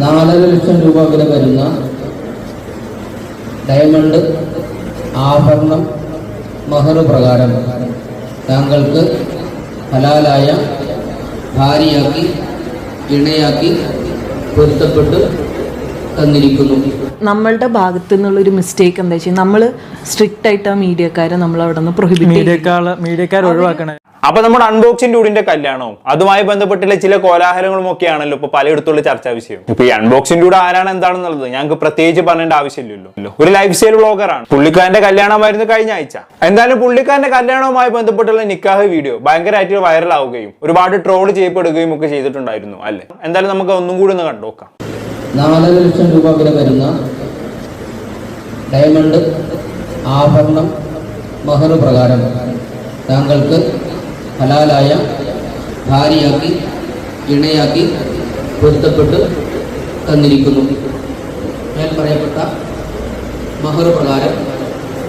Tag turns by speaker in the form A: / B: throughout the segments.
A: നാലര ലക്ഷം രൂപ വില വരുന്ന ഡയമണ്ട് ആഭരണം മഹർ പ്രകാരം താങ്കൾക്ക് ഹലാലായ ഭാര്യയാക്കി ഇണയാക്കി പൊരുത്തപ്പെട്ട് തന്നിരിക്കുന്നു.
B: നമ്മളുടെ ഭാഗത്തു നിന്നുള്ള ഒരു മിസ്റ്റേക്ക് എന്താ വെച്ചാൽ നമ്മൾ സ്ട്രിക്റ്റ് ആയിട്ട് ആ മീഡിയക്കാരെ നമ്മൾ അവിടെ നിന്ന് പ്രൊഹിബിറ്റ്
C: ഒഴിവാക്കണേ.
D: അപ്പൊ നമ്മുടെ അൺബോക്സിംഗ് ടൂടിന്റെ കല്യാണവും അതുമായി ബന്ധപ്പെട്ടുള്ള ചില കോലാഹലങ്ങളും ഒക്കെ ആണല്ലോ ഇപ്പൊ പലയിടത്തുള്ള ചർച്ചാ വിഷയം. ഇപ്പൊ ഈ അൺബോക്സിംഗ് ടൂടെ ആരാണ് എന്താണെന്നുള്ളത് ഞങ്ങൾക്ക് പ്രത്യേകിച്ച് പറയേണ്ട ആവശ്യമില്ലല്ലോ. ഒരു ലൈഫ് സ്റ്റൈൽ ബ്ലോഗറാണ് പുള്ളിക്കാരന്റെ കല്യാണമായിരുന്നു കഴിഞ്ഞ ആഴ്ച. എന്തായാലും പുള്ളിക്കാരന്റെ കല്യാണവുമായി ബന്ധപ്പെട്ടുള്ള നിക്കാഹ് വീഡിയോ ഭയങ്കരമായിട്ട് വൈറലാവുകയും ഒരുപാട് ട്രോൾ ചെയ്യപ്പെടുകയും ഒക്കെ ചെയ്തിട്ടുണ്ടായിരുന്നു അല്ലെ? എന്തായാലും നമുക്ക് ഒന്നും കൂടി ഒന്ന് കണ്ടുനോക്കാം
A: നാലര ലക്ഷം രൂപ വില വരുന്ന ഡയമണ്ട് ആഭരണം മഹർ പ്രകാരം താങ്കൾക്ക് ഹലാലായ ഭാര്യയാക്കി ഇണയാക്കി പൊരുത്തപ്പെട്ട് തന്നിരിക്കുന്നു. ഞാൻ പറയപ്പെട്ട മഹർ പ്രകാരം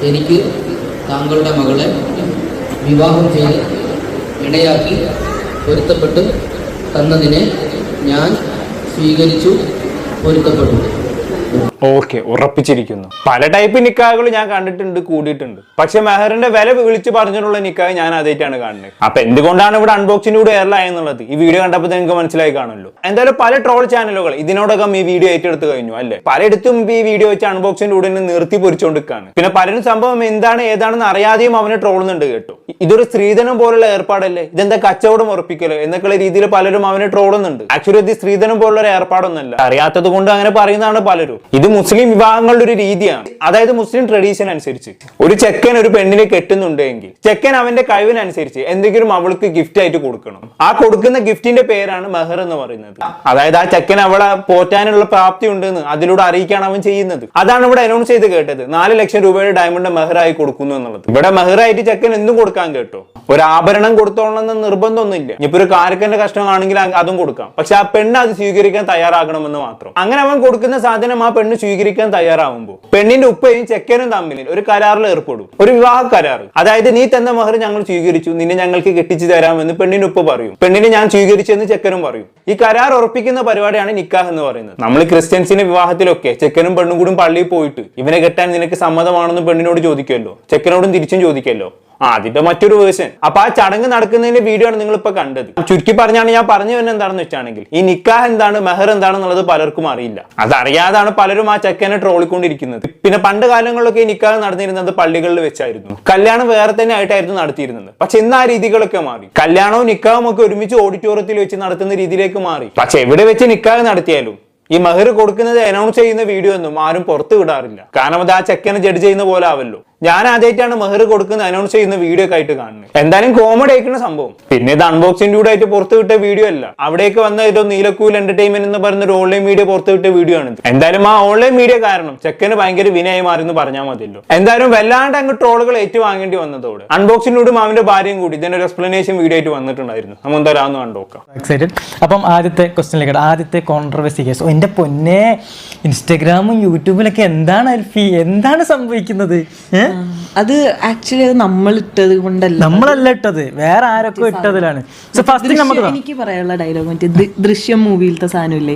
A: എനിക്ക് താങ്കളുടെ മകളെ വിവാഹം ചെയ്ത് ഇണയാക്കി പൊരുത്തപ്പെട്ട് തന്നതിനെ ഞാൻ സ്വീകരിച്ചു. പൊരുത്തപ്പെട്ടു
D: ഓക്കെ ഉറപ്പിച്ചിരിക്കുന്നു. പല ടൈപ്പ് നിക്കാഹുകൾ ഞാൻ കണ്ടിട്ടുണ്ട് കൂടിയിട്ടുണ്ട്. പക്ഷെ മെഹറിന്റെ വില വിളിച്ചു പറഞ്ഞിട്ടുള്ള നിക്കാഹ് ഞാൻ അതായിട്ടാണ് കാണുന്നത്. അപ്പൊ എന്തുകൊണ്ടാണ് ഇവിടെ അൺബോക്സിംഗിലൂടെ എന്നുള്ളത് ഈ വീഡിയോ കണ്ടപ്പോൾ നിങ്ങൾക്ക് മനസ്സിലായി കാണുമല്ലോ. എന്തായാലും പല ട്രോൾ ചാനലുകൾ ഇതിനോടകം ഈ വീഡിയോ ഏറ്റെടുത്ത് കഴിഞ്ഞു അല്ലേ? പലയിടത്തും ഈ വീഡിയോ വെച്ച് അൺബോക്സിംഗിലൂടെ നിർത്തി പൊരിച്ചുകൊണ്ടിരിക്കുകയാണ് പിന്നെ പലരും സംഭവം എന്താണ് ഏതാണെന്ന് അറിയാതെയും അവനെ ട്രോളുന്നുണ്ട് കേട്ടോ. ഇതൊരു സ്ത്രീധനം പോലുള്ള ഏർപ്പാടല്ലേ? ഇതെന്താ കച്ചവടം ഉറപ്പിക്കലോ? എന്നൊക്കെയുള്ള രീതിയിൽ പലരും അവനെ ട്രോളുന്നുണ്ട് ആക്ച്വലി ഇത് സ്ത്രീധനം പോലുള്ള ഒരു അറിയാത്തത് കൊണ്ട് അങ്ങനെ പറയുന്നതാണ് പലരും. ഇത് മുസ്ലിം വിവാഹങ്ങളുടെ ഒരു രീതിയാണ്. അതായത് മുസ്ലിം ട്രഡീഷൻ അനുസരിച്ച്. ഒരു ചെക്കൻ ഒരു പെണ്ണിനെ കെട്ടുന്നുണ്ടെങ്കിൽ ചെക്കൻ അവന്റെ കഴിവിനനുസരിച്ച് എന്തെങ്കിലും അവൾക്ക് ഗിഫ്റ്റ് ആയിട്ട് കൊടുക്കണം. ആ കൊടുക്കുന്ന ഗിഫ്റ്റിന്റെ പേരാണ് മെഹർ എന്ന് പറയുന്നത്. അതായത് ആ ചെക്കൻ അവളെ പോറ്റാനുള്ള പ്രാപ്തി ഉണ്ടെന്ന് അതിലൂടെ അറിയിക്കാണ് അവൻ ചെയ്യുന്നത്. അതാണ് ഇവിടെ അനൗൺസ് ചെയ്ത് കേട്ടത്. നാല് ലക്ഷം രൂപയുടെ ഡയമണ്ട് മെഹറായി കൊടുക്കുന്നു എന്നുള്ളത്. ഇവിടെ മെഹറായിട്ട് ചെക്കൻ എന്തും കൊടുക്കാൻ കേട്ടോ. ഒരു ആഭരണം കൊടുത്തോളണമെന്ന് നിർബന്ധമൊന്നുമില്ല. ഇനിയിപ്പോ ഒരു കാരക്കന്റെ കഷ്ടമാണെങ്കിൽ അതും കൊടുക്കാം. പക്ഷെ ആ പെണ്ണ് അത് സ്വീകരിക്കാൻ തയ്യാറാകണമെന്ന് മാത്രം. അങ്ങനെ അവൻ കൊടുക്കുന്ന സാധനം ആ പെണ്ണ് സ്വീകരിക്കാൻ തയ്യാറാവുമ്പോൾ പെണ്ണിന്റെ ഉപ്പയും ചെക്കനും തമ്മിൽ ഒരു കരാറിൽ ഏർപ്പെടും. ഒരു വിവാഹ കരാർ അതായത് നീ തന്ന മഹർ ഞങ്ങൾ സ്വീകരിച്ചു നിന്നെ ഞങ്ങൾക്ക് കെട്ടിച്ചു തരാമെന്ന് പെണ്ണിന്റെ ഉപ്പ പറയും. പെണ്ണിനെ ഞാൻ സ്വീകരിച്ചെന്ന് ചെക്കനും പറയും. ഈ കരാർ ഉറപ്പിക്കുന്ന പരിപാടിയാണ് നിക്കാഹ് എന്ന് പറയുന്നത്. നമ്മൾ ക്രിസ്ത്യൻസിന്റെ വിവാഹത്തിലൊക്കെ ചെക്കനും പെണ്ണും കൂടും പള്ളിയിൽ പോയിട്ട് ഇവനെ കെട്ടാൻ നിനക്ക് സമ്മതമാണെന്ന് പെണ്ണിനോട് ചോദിക്കുമല്ലോ. ചെക്കനോടും തിരിച്ചും ചോദിക്കുമല്ലോ. ആ അതിന്റെ മറ്റൊരു വേർഷൻ അപ്പൊ ആ ചടങ്ങ് നടക്കുന്നതിന്റെ വീഡിയോ ആണ് നിങ്ങൾ ഇപ്പൊ കണ്ടത്. ചുരുക്കി പറഞ്ഞാണ് ഞാൻ പറഞ്ഞു തന്നെ എന്താണെന്ന് വെച്ചാണെങ്കിൽ ഈ നിക്കാഹ് എന്താണ് മെഹർ എന്താണെന്നുള്ളത് പലർക്കും അറിയില്ല. അതറിയാതാണ് പലരും ആ ചെക്കനെ ട്രോളിക്കൊണ്ടിരിക്കുന്നത്. പിന്നെ പണ്ട് കാലങ്ങളിലൊക്കെ ഈ നിക്കാഹ് നടന്നിരുന്നത് പള്ളികളിൽ വെച്ചായിരുന്നു. കല്യാണം വേറെ തന്നെ ആയിട്ടായിരുന്നു നടത്തിയിരുന്നത്. പക്ഷെ ഇന്ന് ആ രീതികളൊക്കെ മാറി. കല്യാണവും നിക്കാഹും ഒക്കെ ഒരുമിച്ച് ഓഡിറ്റോറിയത്തിൽ വെച്ച് നടത്തുന്ന രീതിയിലേക്ക് മാറി. പക്ഷെ എവിടെ വെച്ച് നിക്കാഹ് നടത്തിയാലും ഈ മഹർ കൊടുക്കുന്നത് അനൗൺസ് ചെയ്യുന്ന വീഡിയോ ഒന്നും ആരും പുറത്തു വിടാറില്ല. കാരണം അത് ആ ചെക്കനെ ജഡ്ജ് ചെയ്യുന്ന പോലെ ആവല്ലോ. ഞാൻ ആദ്യമായിട്ടാണ് മെഹർ കൊടുക്കുന്ന അനൗൺസ് ചെയ്യുന്ന വീഡിയോ ഒക്കെ ആയിട്ട് കാണുന്നത്. എന്തായാലും കോമഡി ആയിക്കുന്ന സംഭവം. പിന്നെ ഇത് അൺബോക്സിംഗ് കൂടെ ആയിട്ട് പുറത്ത് വിട്ട വീഡിയോ അല്ല. അവിടേക്ക് വന്ന ഏതോ നീലക്കൂൽ എന്റർടൈൻമെന്റ് എന്ന് പറയുന്ന ഒരു ഓൺലൈൻ മീഡിയ പുറത്ത് വിട്ട വീഡിയോ ആണ്. എന്തായാലും ആ ഓൺലൈൻ മീഡിയ കാരണം ചെക്കന് ഭയങ്കര വിനയായി മാറി എന്ന് പറഞ്ഞാൽ മതിയല്ലോ. എന്തായാലും വല്ലാണ്ട് അങ്ങ് ട്രോളുകൾ ഏറ്റുവാങ്ങേണ്ടി വന്നതോട്. അൺബോക്സിംഗിലൂടെ മാമിന്റെ ഭാര്യയും കൂടി ഇതിന്റെ ഒരു എക്സ്പ്ലനേഷൻ വീഡിയോ ആയിട്ട് വന്നിട്ടുണ്ടായിരുന്നു. നമ്മൾ എന്തായാലും കണ്ടോക്കാം
C: എക്സൈറ്റഡ് അപ്പം ആദ്യത്തെ ക്വസ്റ്റിനിലേക്ക് ആദ്യത്തെ കോൺട്രവേഴ്സി കേസ് എന്റെ പൊന്നെ ഇൻസ്റ്റാഗ്രാമും യൂട്യൂബിലൊക്കെ എന്താണ് എന്താണ് സംഭവിക്കുന്നത്?
B: അത് ആക്ച്വലി അത് നമ്മൾ ഇട്ടത് കൊണ്ടല്ല.
C: നമ്മളല്ല ഇട്ടത്. വേറെ ആരൊക്കെ ഇട്ടതിലാണ്. സോ ഫസ്റ്റ് നമുക്ക്
B: എനിക്ക് പറയാനുള്ള ഡയലോഗ് മറ്റേ ദൃശ്യം മൂവിയിലത്തെ സാധനമില്ലേ?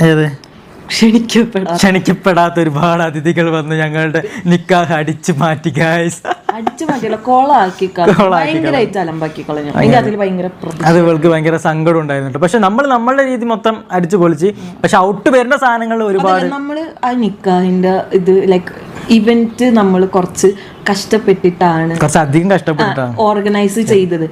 B: ക്ഷണിക്കപ്പെടാ
C: ക്ഷണിക്കപ്പെടാത്ത ഒരുപാട് അതിഥികൾ വന്ന് ഞങ്ങളുടെ നിക്കാഹ് അടിച്ചു മാറ്റി ഗായ്സ്
B: അടിച്ചു മാറ്റിയല്ല കോളാക്കി ഭയങ്കരമായിട്ട് അലമ്പാക്കി കളഞ്ഞു അതിൽ ഭയങ്കര
C: അത് ഇവൾക്ക് ഭയങ്കര സങ്കടം ഉണ്ടായിരുന്നു പക്ഷെ നമ്മൾ നമ്മളുടെ രീതി മൊത്തം അടിച്ചു പൊളിച്ച് പക്ഷെ ഔട്ട് വരുന്ന സാധനങ്ങൾ ഒരുപാട്
B: നമ്മൾ ആ നിക്കാഹിന്റെ ഇത് ലൈക്ക് ഇവന്റ് നമ്മൾ കുറച്ച് കഷ്ടപ്പെട്ടിട്ടാണ്
C: കുറച്ച് അധികം കഷ്ടപ്പെട്ടിട്ടാണ്.
B: ഓർഗനൈസ് ചെയ്തത്.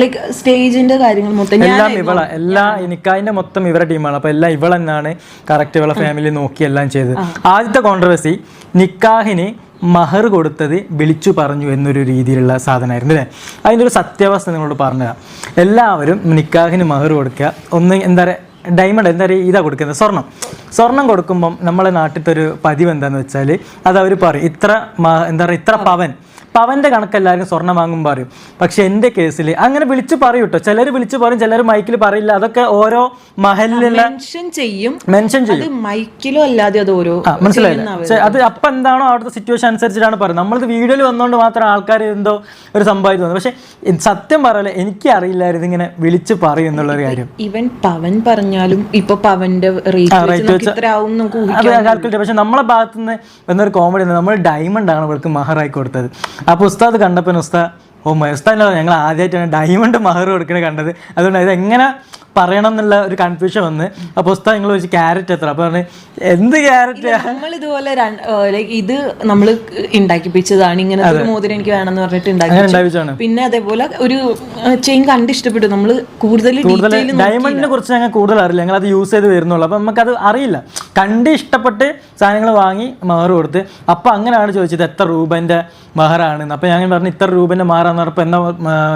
B: ലൈക്ക് സ്റ്റേജിന്റെ കാര്യങ്ങൾ മൊത്തം
C: എല്ലാം ഇവള എല്ലാ എനിക്കതിന്റെ മൊത്തം ഇവരുടെ ടീമാണ് അപ്പൊ എല്ലാം ഇവളെന്നാണ് കറക്റ്റ് ഇവളെ ഫാമിലി നോക്കി എല്ലാം ചെയ്തത്. ആദ്യത്തെ കോൺട്രവേഴ്സി നിക്കാഹിന് മഹർ കൊടുത്തത് വിളിച്ചു പറഞ്ഞു എന്നൊരു രീതിയിലുള്ള സാധനമായിരുന്നു അല്ലേ? അതിന്റെ ഒരു സത്യാവസ്ഥ നിങ്ങളോട് പറഞ്ഞുതരാം. എല്ലാവരും നിക്കാഹിന് മഹർ കൊടുക്കുക. ഒന്ന് എന്താ പറയുക ഡയമണ്ട് എന്താ പറയുക ഇതാ കൊടുക്കുന്നത് സ്വർണം. സ്വർണം കൊടുക്കുമ്പം നമ്മളെ നാട്ടിലത്തെ ഒരു പതിവ് എന്താണെന്ന് വെച്ചാൽ അത് അവർ പറയും ഇത്ര എന്താ പറയുക ഇത്ര പവൻ. പവന്റെ കണക്ക് എല്ലാവരും സ്വർണം വാങ്ങും പറയും. പക്ഷെ എന്റെ കേസിൽ അങ്ങനെ വിളിച്ച് പറയും കേട്ടോ ചിലർ വിളിച്ച് പറയും ചിലർ മൈക്കിൽ പറയില്ല. അതൊക്കെ ഓരോ മഹലിലുള്ള
B: മെൻഷൻ ചെയ്യും.
C: മെൻഷൻ ചെയ്യും.
B: അത് മൈക്കിലോ അല്ലാതെ അത് ഓരോ
C: ആ മനസ്സിലായില്ല? അത് അപ്പം എന്താണോ അവിടുത്തെ സിറ്റുവേഷൻ അനുസരിച്ചിട്ടാണ് പറയുന്നത്. നമ്മളിത് വീഡിയോയിൽ വന്നുകൊണ്ട് മാത്രം ആൾക്കാർ എന്തോ ഒരു സംഭവമായിട്ട് തോന്നുന്നു. പക്ഷെ സത്യം പറയല എനിക്ക് അറിയില്ലായിരുന്നു ഇങ്ങനെ വിളിച്ച് പറയും എന്നുള്ളൊരു കാര്യം.
B: ഇവൻ പവൻ പറഞ്ഞാലും ഇപ്പൊ പവന്റെ റേറ്റ്
C: പക്ഷെ നമ്മളെ ഭാഗത്ത് നിന്ന് എന്നൊരു കോമഡി നമ്മൾ ഡയമണ്ട് ആണ് ഇവർക്ക് മഹറായി കൊടുത്തത്. അപ്പോൾ ഉസ്താദ് കണ്ടപ്പോൾ ഉസ്താദ് ഓ ഉസ്താദിനോ ഞങ്ങൾ ആദ്യമായിട്ടാണ് ഡയമണ്ട് മഹർ കൊടുക്കണേ കണ്ടത്. അതുകൊണ്ട് അത് എങ്ങനെ പറയണം എന്നുള്ള ഒരു കൺഫ്യൂഷൻ വന്ന് അപ്പോൾ പുസ്തകം നിങ്ങൾ ചോദിച്ചു ക്യാരറ്റ് എത്ര? അപ്പോൾ പറഞ്ഞു എന്ത് ക്യാരറ്റ്
B: നമ്മൾ ഇതുപോലെ ഇത് നമ്മൾ ഉണ്ടാക്കിപ്പിച്ചതാണ് ഇങ്ങനെ ഒരു മോതിരം എനിക്ക് വേണമെന്ന് പറഞ്ഞിട്ട് പിന്നെ അതേപോലെ ഒരു ചെയിൻ കണ്ട് ഇഷ്ടപ്പെട്ടു. നമ്മൾ കൂടുതൽ
C: ഡയമണ്ടിനെ കുറിച്ച് ഞങ്ങൾ കൂടുതൽ അറിയില്ല. ഞങ്ങൾ അത് യൂസ് ചെയ്ത് വരുന്നുള്ളൂ. അപ്പം നമുക്കത് അറിയില്ല. കണ്ട് ഇഷ്ടപ്പെട്ട് സാധനങ്ങൾ വാങ്ങി മഹർ കൊടുത്ത് അപ്പം അങ്ങനെയാണ് ചോദിച്ചത് എത്ര രൂപന്റെ മഹറാണ് അപ്പം ഞാൻ പറഞ്ഞു ഇത്ര രൂപന്റെ മഹറാന്ന് പറഞ്ഞപ്പോൾ എന്താ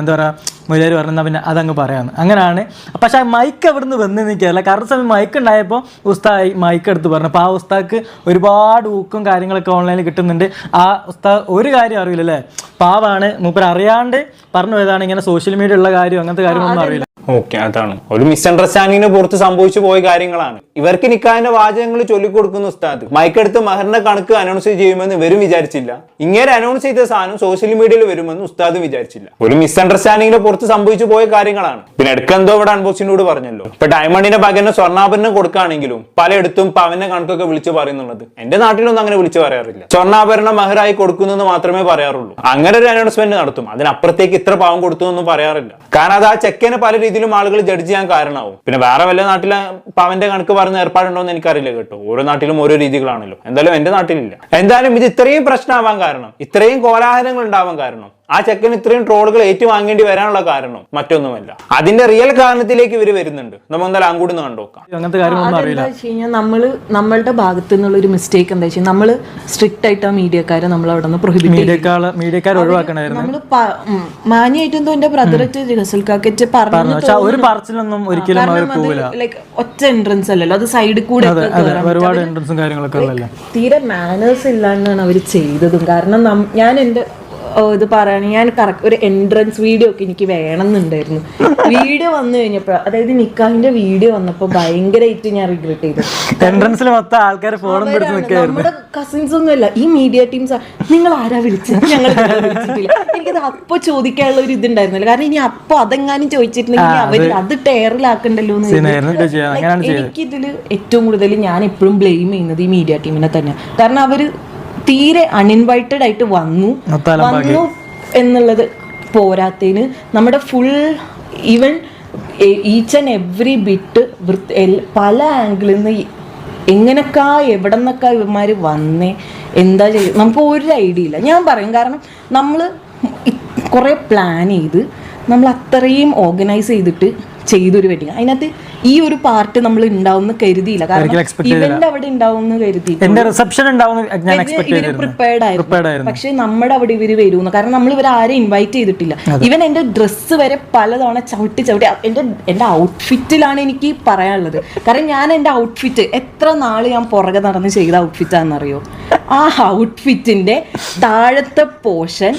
C: എന്താ പറയുക മുതലാർ പറഞ്ഞാൽ പിന്നെ അതങ്ങ് പറയാമെന്ന് അങ്ങനെയാണ് പക്ഷെ ആ മൈക്ക് അവിടെ നിന്ന് വന്ന് നിൽക്കുകയല്ല കാരണം സമയം മൈക്ക് ഉണ്ടായപ്പോൾ ഉസ്താദ് മൈക്ക് എടുത്ത് പറഞ്ഞു അപ്പോൾ ആ ഉസ്താക്ക് ഒരുപാട് ഊക്കും കാര്യങ്ങളൊക്കെ ഓൺലൈനിൽ കിട്ടുന്നുണ്ട്. ആ ഉസ്താ ഒരു കാര്യം അറിയില്ല അല്ലേ പാവാണ്. മൂപ്പർ അറിയാണ്ട് പറഞ്ഞു പോയതാണ് ഇങ്ങനെ സോഷ്യൽ മീഡിയ ഉള്ള കാര്യം അങ്ങനത്തെ കാര്യങ്ങളൊന്നും അറിയില്ല.
D: ഓക്കെ അതാണ്. ഒരു മിസ്അണ്ടർസ്റ്റാൻഡിങ്ങിന് പുറത്ത് സംഭവിച്ചു പോയ കാര്യങ്ങളാണ്. ഇവർക്ക് നിക്കാഹിന്റെ വാചകങ്ങൾ ചൊല്ലിക്കൊടുക്കുന്ന ഉസ്താദ്. മൈക്കെടുത്ത് മഹറിന്റെ കണക്ക് അനൗൺസ് ചെയ്യുമെന്ന് ഇവരും വിചാരിച്ചില്ല. ഇങ്ങനെ അനൗൺസ് ചെയ്ത സാധനം സോഷ്യൽ മീഡിയയിൽ വരുമെന്ന് ഉസ്താദും വിചാരിച്ചില്ല. ഒരു മിസ്അണ്ടർസ്റ്റാൻഡിങ്ങിന് പുറത്ത് സംഭവിച്ചു പോയ കാര്യങ്ങളാണ്. പിന്നെ എടുക്കെന്തോ ഇവിടെ അൺബോക്സിനോട് പറഞ്ഞല്ലോ. ഇപ്പൊ ഡയമണ്ടിന്റെ പകരം സ്വർണാഭരണം കൊടുക്കുകയാണെങ്കിലും പലയിടത്തും പവന്റെ കണക്കൊക്കെ വിളിച്ചു പറയുന്നുള്ളത്. എന്റെ നാട്ടിലൊന്നും അങ്ങനെ വിളിച്ചു പറയാറില്ല. സ്വർണാഭരണം മഹറായി കൊടുക്കുന്നു മാത്രമേ പറയാറുള്ളൂ. അങ്ങനെ ഒരു അനൗൺസ്മെന്റ് നടത്തും. അതിനപ്പുറത്തേക്ക് ഇത്ര പാവം കൊടുത്തു എന്നൊന്നും പറയാറില്ല. കാരണം അത് ആ ചെക്കനെ പല രീതിയിലും ആളുകൾ ജഡ്ജ് ചെയ്യാൻ കാരണമാവും. പിന്നെ വേറെ വല്ല നാട്ടിലെ പവന്റെ കണക്ക് പറഞ്ഞ ഏർപ്പാടുണ്ടോ എന്ന് എനിക്കറിയില്ല കേട്ടോ. ഓരോ നാട്ടിലും ഓരോ രീതികളാണല്ലോ. എന്തായാലും എന്റെ നാട്ടിലില്ല. എന്തായാലും ഇത് ഇത്രയും പ്രശ്നമാവാൻ കാരണം ഇത്രയും കോലാഹലങ്ങൾ ഉണ്ടാവാൻ കാരണം ആ ചെക്കൻ ഇത്രയും ട്രോളുകൾ ഏറ്റുവാങ്ങേണ്ടി വരാനുള്ള കാരണം മറ്റൊന്നുമല്ല. അതിന്റെ റിയൽ കാരണത്തിലേക്ക് ഇവർ വരുന്നുണ്ട്. നമ്മൾ എന്തായാലും അങ്ങോട്ട് നിന്ന് കണ്ടുനോക്കാം
C: അങ്ങനത്തെ കാര്യങ്ങളൊന്നും അറിയില്ല.
B: വെച്ച് കഴിഞ്ഞാൽ നമ്മൾ നമ്മളുടെ ഭാഗത്തു നിന്നുള്ള ഒരു മിസ്റ്റേക്ക് എന്താ വെച്ചാൽ നമ്മൾ സ്ട്രിക്റ്റ് ആയിട്ട് ആ മീഡിയക്കാരെ നമ്മൾ അവിടെ നിന്ന് പ്രൊഹിബിറ്റ്
C: മീഡിയക്കാൾ മീഡിയക്കാർ ഒഴിവാക്കണമായിരുന്നു
B: ഉം, മാന്യായിട്ട് എന്റെ ബ്രദററ്റ് റിഹസൽ കാക്കറ്റ് പറഞ്ഞു
C: പക്ഷെ ഒരു പറച്ചിലൊന്നും ഒരിക്കലും അവർ പോവില്ല.
B: ലൈക്ക് ഒറ്റ എൻട്രൻസ് അല്ലല്ലോ അത് സൈഡിൽ കൂടെ ഒക്കെ
C: അതെ
B: കേറാൻ
C: ഒരുപാട് എൻട്രൻസും കാര്യങ്ങളൊക്കെ ഉള്ളല്ലേ.
B: തീരെ മാനേഴ്സ് ഇല്ലാണ്ടാണ് അവർ ചെയ്തതും. കാരണം നം- ഞാൻ എന്റെ ഇത് പറയണ ഞാൻ കറക്റ്റ് ഒരു എൻട്രൻസ് വീഡിയോ ഒക്കെ എനിക്ക് വേണമെന്നുണ്ടായിരുന്നു. വീഡിയോ വന്നു കഴിഞ്ഞപ്പോൾ അതായത് നിക്കാഹിന്റെ വീഡിയോ വന്നപ്പോൾ ഭയങ്കരമായിട്ട് ഞാൻ റിഗ്രറ്റ് ചെയ്തു.
C: എൻട്രൻസിൽ മൊത്തം ആൾക്കാർ ഫോണും
B: നമ്മുടെ കസിൻസ് ഒന്നും അല്ല ഈ മീഡിയ ടീംസ് നിങ്ങൾ ആരാ വിളിച്ചത് ഞങ്ങൾ വിളിച്ചിട്ടില്ല. എനിക്കത് അപ്പൊ ചോദിക്കാനുള്ള ഒരു ഇതുണ്ടായിരുന്നില്ല. കാരണം ഇനി അപ്പൊ അതെങ്ങാനും ചോദിച്ചിട്ടുണ്ടെങ്കിൽ അവർ അത് ടയറിലാക്കണ്ടല്ലോ എന്ന് എനിക്കിതിൽ ഏറ്റവും കൂടുതൽ ഞാൻ എപ്പോഴും ബ്ലെയിം ചെയ്യുന്നത് ഈ മീഡിയ ടീമിനെ തന്നെ കാരണം അവർ തീരെ അൺഇൻവൈറ്റഡ് ആയിട്ട് വന്നു. വന്നു എന്നുള്ളത് പോരാത്തതിന് നമ്മുടെ full even each and every bit പല ആംഗിളിൽ നിന്ന് എങ്ങനൊക്കെ എവിടെ നിന്നൊക്കെ ഇവന്മാർ വന്നേ എന്താ ചെയ്യും നമുക്ക് ഒരു ഐഡിയ ഇല്ല. ഞാൻ പറയും കാരണം നമ്മൾ കുറേ പ്ലാൻ ചെയ്ത് നമ്മൾ അത്രയും ഓർഗനൈസ് ചെയ്തിട്ട് ചെയ്തൊരു വെഡിങ് അതിനകത്ത് ഈ ഒരു പാർട്ട് നമ്മൾ ഉണ്ടാവുമെന്ന് കരുതിയില്ല. കാരണം. ഇവന്റ് അവിടെ ഉണ്ടാവും കരുതി.
C: റിസപ്ഷൻ ഇവർ
B: പ്രിപ്പയർഡ് ആയിരുന്നു. പക്ഷെ നമ്മുടെ അവിടെ ഇവർ വരുമെന്ന് കാരണം നമ്മൾ ഇവരെ ആരെയും ഇൻവൈറ്റ് ചെയ്തിട്ടില്ല. ഇവൻ എന്റെ ഡ്രസ്സ് വരെ പലതവണ ചവിട്ടി ചവിട്ടി. എന്റെ എന്റെ ഔട്ട്ഫിറ്റിലാണ് എനിക്ക് പറയാനുള്ളത്. കാരണം ഞാൻ എന്റെ ഔട്ട്ഫിറ്റ് എത്ര നാൾ ഞാൻ പുറകെ നടന്ന് ചെയ്ത ഔട്ട്ഫിറ്റാണെന്നറിയോ ആ ഔട്ട്ഫിറ്റിന്റെ താഴത്തെ പോർഷൻ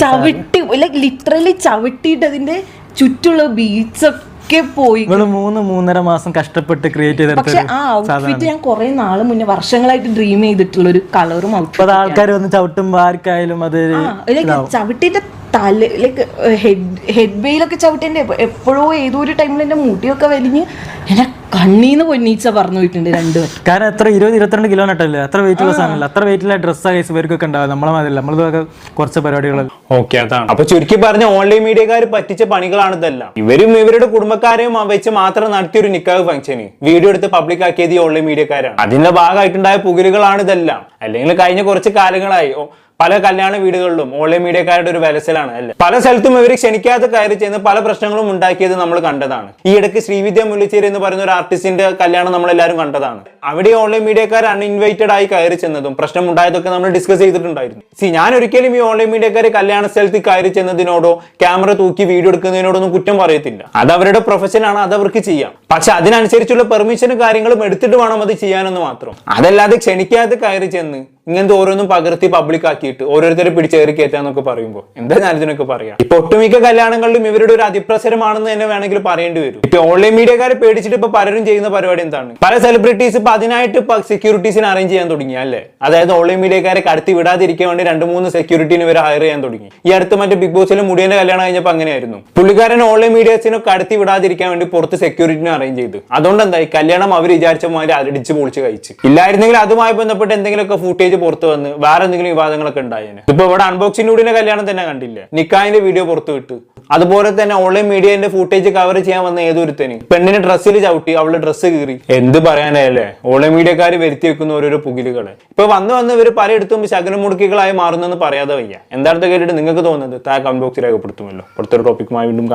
B: ചവിട്ടി ലൈക്ക് ലിറ്ററലി ചവിട്ടിയിട്ട് അതിന്റെ ചുറ്റുള്ള ബീച്ചൊക്കെ പോയി.
C: ഇവൾ മൂന്ന് മൂന്നര മാസം കഷ്ടപ്പെട്ട് ക്രിയേറ്റ്
B: പക്ഷെ ആ ഔട്ട്ഫിറ്റ് ഞാൻ കുറെ നാൾ മുന്നേ വർഷങ്ങളായിട്ട് ഡ്രീം ചെയ്തിട്ടുള്ള ഒരു കളറും ഔട്ട്ഫിറ്റ്
C: ആൾക്കാർ വന്ന് ചവിട്ടുമ്പോ ആർക്കായാലും അത്
B: ചവിട്ടിട്ട് ചവിട്ടിന്റെ തല ലൈക്ക് ഹെഡ് ഹെഡ് വെയിലൊക്കെ ചവിട്ടിന്റെ എപ്പോഴോ ഏതോ ഒരു ടൈമിൽ എന്റെ മുടിയൊക്കെ വലിഞ്ഞ് എന്നെ കണ്ണീന്ന് പൊന്നീച്ച പറഞ്ഞു പോയിട്ടുണ്ട് രണ്ടു
C: കാരണം എത്ര ഇരുപത് ഇരുപത്തിരണ്ട് കിലോ നട്ടല്ലേ അത്ര വെയിറ്റ് ഉള്ള സാധനമല്ല. അത്ര വെയിറ്റുള്ള ഡ്രസ്സ് കേസ് ഇവർക്കൊക്കെ ഉണ്ടാവും നമ്മളെ മതി നമ്മളിതൊക്കെ കുറച്ച് പരിപാടികൾ
D: ഓക്കെ അതാണ്. അപ്പൊ ചുരുക്കി പറഞ്ഞ ഓൺലൈൻ മീഡിയക്കാർ പറ്റിച്ച പണികളാണ് ഇതെല്ലാം. ഇവരും ഇവരുടെ കുടുംബക്കാരെയും വെച്ച് മാത്രം നടത്തിയ ഒരു നിക്കാവ് ഫംഗ്ഷന് വീഡിയോ എടുത്ത് പബ്ലിക് ആക്കിയത് ഈ ഓൺലൈൻ മീഡിയക്കാരാണ് അതിന്റെ ഭാഗമായിട്ടുണ്ടായ പുകലുകളാണ് ഇതെല്ലാം. അല്ലെങ്കിൽ കഴിഞ്ഞ കുറച്ച് കാലങ്ങളായി. പല കല്യാണ വീടുകളിലും ഓൺലൈൻ മീഡിയക്കാരുടെ ഒരു വിലസലാണ് അല്ലേ? പല സ്ഥലത്തും ഇവർ ക്ഷണിക്കാതെ കയറി ചെയ്യുന്ന പല പ്രശ്നങ്ങളും ഉണ്ടാക്കിയത് നമ്മൾ കണ്ടതാണ്. ഈ ഇടയ്ക്ക് ശ്രീവിദ്യ മുല്ലച്ചേരി എന്ന് പറയുന്ന ഒരു ആർട്ടിസ്റ്റിന്റെ കല്യാണം നമ്മൾ എല്ലാവരും കണ്ടതാണ്. അവിടെ ഓൺലൈൻ മീഡിയക്കാർ അൺഇൻവൈറ്റഡ് ആയി കയറി ചെന്നതും പ്രശ്നം ഉണ്ടായതൊക്കെ നമ്മൾ ഡിസ്കസ് ചെയ്തിട്ടുണ്ടായിരുന്നു. സി ഞാൻ ഒരിക്കലും ഈ ഓൺലൈൻ മീഡിയക്കാർ കല്യാണ സ്ഥലത്ത് കയറി ചെന്നതിനോടോ ക്യാമറ തൂക്കി വീഡിയോ എടുക്കുന്നതിനോടൊന്നും കുറ്റം പറയത്തില്ല. അത് അവരുടെ പ്രൊഫഷൻ ആണ് അത് അവർക്ക് ചെയ്യാം. പക്ഷെ അതിനനുസരിച്ചുള്ള പെർമിഷനും കാര്യങ്ങളും എടുത്തിട്ട് വേണം അത് ചെയ്യാനെന്ന് മാത്രം. അതല്ലാതെ ക്ഷണിക്കാതെ കയറി ചെന്ന് ഇങ്ങനത്തെ ഓരോന്നും പകർത്തി പബ്ലിക് ആക്കിയിട്ട് ഓരോരുത്തരെ പിടിച്ചേറി കയറ്റാന്നൊക്കെ പറയുമ്പോൾ എന്താ ഞാൻ ഇതിനൊക്കെ പറയാം? ഇപ്പൊ ഒട്ടുമിക്ക കല്യാണങ്ങളിലും ഇവരുടെ ഒരു അതിപ്രസരമാണെന്ന് തന്നെ വേണമെങ്കിൽ പറയേണ്ടി വരും. ഇപ്പൊ ഓൺലൈൻ മീഡിയക്കാരെ പേടിച്ചിട്ട് ഇപ്പൊ പലരും ചെയ്യുന്ന പരിപാടി എന്താണ്? പല സെലിബ്രിറ്റീസ് ഇപ്പൊ അതിനായിട്ട് ഇപ്പൊ സെക്യൂരിറ്റീസിനെ അറേഞ്ച് ചെയ്യാൻ തുടങ്ങി അല്ലേ? അതായത് ഓൺലൈൻ മീഡിയക്കാരെ കടത്തി വിടാതിരിക്കാൻ വേണ്ടി രണ്ട് മൂന്ന് സെക്യൂരിറ്റീനെ ഇവരെ ഹയർ ചെയ്യാൻ തുടങ്ങി. ഈ അടുത്ത് മറ്റേ ബിഗ് ബോസിലെ മുടിയന്റെ കല്യാണം കഴിഞ്ഞപ്പോൾ അങ്ങനെയായിരുന്നു. പുള്ളിക്കാരൻ ഓൺലൈൻ മീഡിയസിനെ കടത്തി വിടാതിരിക്കാൻ വേണ്ടി പുറത്ത് സെക്യൂരിറ്റിനെ അറേഞ്ച് ചെയ്തു. അതുകൊണ്ട് എന്തായി? കല്യാണം അവർ വിചാരിച്ച മാതിരി അടിച്ച് പൊളിച്ച് കഴിച്ചു. ഇല്ലായിരുന്നെങ്കിൽ അതുമായി ബന്ധപ്പെട്ട് എന്തെങ്കിലുമൊക്കെ ഫുട്ടേജ് പുറത്ത് വന്ന് വേറെ എന്തെങ്കിലും വിവാദങ്ങളൊക്കെ ഉണ്ടായേനെ. ഇപ്പൊ ഇവിടെ അൺബോക്സിംഗിലൂടെ കല്യാണം തന്നെ കണ്ടില്ലേ? നിക്കാഹിന്റെ വീഡിയോ പുറത്തു വിട്ടു. അതുപോലെ തന്നെ ഓൺലൈൻ മീഡിയന്റെ ഫുട്ടേജ് കവർ ചെയ്യാൻ വന്ന ഏതൊരുത്തന്? പെണ്ണിന് ഡ്രസ്സിൽ ചവിട്ടി അവൾ ഡ്രസ്സ് കീറി. എന്ത് പറയാനല്ലേ ഓൺലൈൻ മീഡിയക്കാർ വരുത്തി വെക്കുന്ന ഓരോരോ പുകിലുകൾ. ഇപ്പൊ വന്ന് വന്ന് ഇവർ പലയിടത്തും ശകനമുടുക്കികളായി മാറുന്നെന്ന് പറയാതെ വയ്യ. എന്താണെന്ന് കേട്ടിട്ട് നിങ്ങൾക്ക് തോന്നുന്നത്? താ കമന്റ് രേഖപ്പെടുത്തുമല്ലോ. പുറത്തൊരു ടോപ്പിക്കുമായി വീണ്ടും